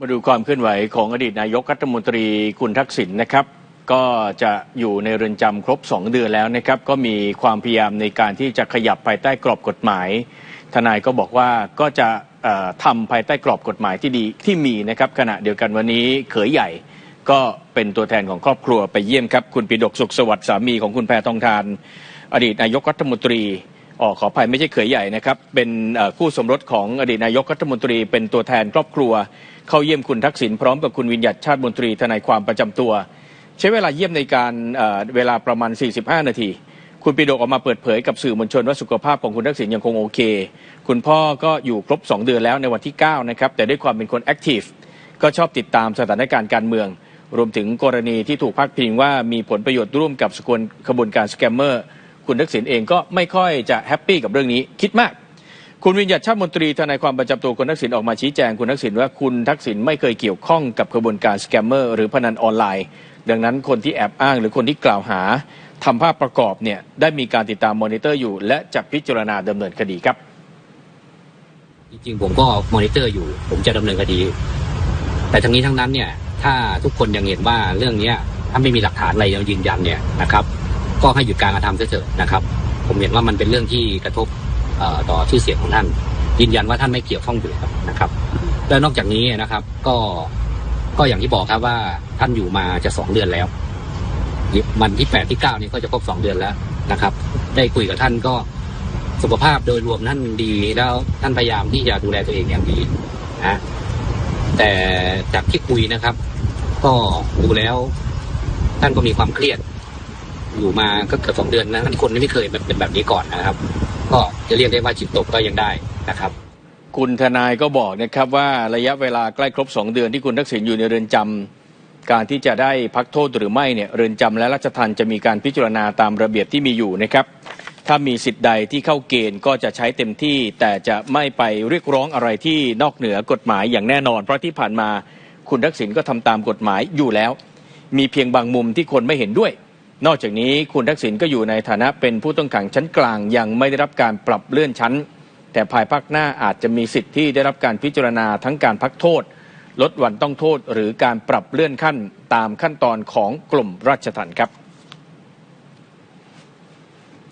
มาดูความเคลื่อนไหวของอดีตนายกรัฐมนตรีคุณทักษิณนะครับ ก็จะอยู่ในเรือนจำครบ 2 เดือนแล้วนะครับ ก็มีความพยายามในการที่จะขยับภายใต้กรอบกฎหมาย ทนายก็บอกว่าก็จะเอ่อทำภายใต้กรอบกฎหมายที่ดีที่มีนะครับ ขณะเดียวกันวันนี้เขยใหญ่ ก็เป็นตัวแทนของครอบครัวไปเยี่ยมครับ คุณปิดกสุขสวัสดิ์สามีของคุณแพทองทาน อดีตนายกรัฐมนตรี ออขออภัยไม่ใช่เขยใหญ่นะครับ เป็นคู่สมรสของอดีตนายกรัฐมนตรีเป็นตัวแทนครอบครัว เข้าเยี่ยมคุณทักษิณพร้อมกับคุณวิญญัติชาติมนตรีทนายความประจำตัว ใช้เวลาเยี่ยมในการเเวลาประมาณ 45 นาที คุณปิโดกออกมาเปิดเผยกับสื่อมวลชนว่าสุขภาพของคุณทักษิณยังคงโอเค คุณพ่อก็อยู่ครบ 2 เดือนแล้วในวันที่ 9 นะครับ แต่ด้วยความเป็นคนแอคทีฟก็ชอบติดตามสถานการณ์การเมือง รวมถึงกรณีที่ถูกพักพิงว่ามีผลประโยชน์ร่วมกับสกลขบวนการสแกมเมอร์ คุณทักษิณเองก็ไม่ค่อยจะแฮปปี้กับเรื่องนี้คิดมาก คุณวิญญัติชาติมนตรีทนายความประจำตัวคุณทักษิณออกมาชี้แจงคุณทักษิณว่าคุณทักษิณไม่เคยเกี่ยวข้องกับขบวนการสแกมเมอร์หรือพนันออนไลน์ ดังนั้นคนที่แอบอ้างหรือคนที่กล่าวหาทำภาพประกอบเนี่ยได้มีการติดตามมอนิเตอร์อยู่ และจะพิจารณาดำเนินคดีครับ จริงๆผมก็มอนิเตอร์อยู่ ผมจะดำเนินคดี แต่ทั้งนี้ทั้งนั้นเนี่ยถ้าทุกคนยังเห็นว่าเรื่องเนี้ยถ้าไม่มีหลักฐานอะไรยืนยันเนี่ยนะครับ ก็ให้หยุดการกระทำเสียเถอะนะครับ ผมเห็นว่ามันเป็นเรื่องที่กระทบต่อชื่อเสียงของท่าน ยืนยันว่าท่านไม่เกี่ยวข้องอยู่แล้วนะครับ และนอกจากนี้นะครับ ก็ก็อย่างที่บอกครับว่าท่านอยู่มาจะสองเดือนแล้ววันที่แปดที่เก้านี่ก็จะครบสองเดือนแล้วนะครับ ได้คุยกับท่านก็สุขภาพโดยรวมท่านดีแล้วท่านพยายามที่จะดูแลตัวเองอย่างดีนะแต่จากที่คุยนะครับ ก็ดูแล้วท่านก็มีความเครียด อยู่มาก็เกือบสองเดือนนะท่านคนไม่เคยเป็นแบบนี้ก่อนนะครับ ก็จะเรียกได้ว่าจิตตกก็ยังได้นะครับ คุณทนายก็บอกนะครับว่าระยะเวลาใกล้ครบ 2 เดือนที่คุณทักษิณอยู่ในเรือนจำการที่จะได้พักโทษหรือไม่เนี่ยเรือนจำและราชทัณฑ์จะมีการพิจารณาตามระเบียบที่มีอยู่นะครับ ถ้ามีสิทธิ์ใดที่เข้าเกณฑ์ก็จะใช้เต็มที่ แต่จะไม่ไปเรียกร้องอะไรที่นอกเหนือกฎหมายอย่างแน่นอน เพราะที่ผ่านมาคุณทักษิณก็ทำตามกฎหมายอยู่แล้ว มีเพียงบางมุมที่คนไม่เห็นด้วย นอกจากนี้คุณทักษิณก็อยู่ในฐานะเป็นผู้ต้องขังชั้นกลาง ยังไม่ได้รับการปรับเลื่อนชั้น แต่ภายภาคหน้าอาจจะมีสิทธิ์ที่ได้รับการพิจารณาทั้งการพักโทษ ลดวันต้องโทษ หรือการปรับเลื่อนขั้นตามขั้นตอนของกลุ่มราชทัณฑ์ครับ